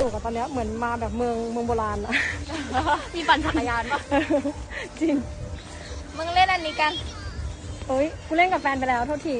นุกอะตอนเนี้ยเหมือนมาแบบเมืองเมืองโบราณอะ มีปั่นจักรยานปะจริง มึงเล่นอันนี้กัน เอ้ยกูเล่นกับแฟนไปแล้วโทษที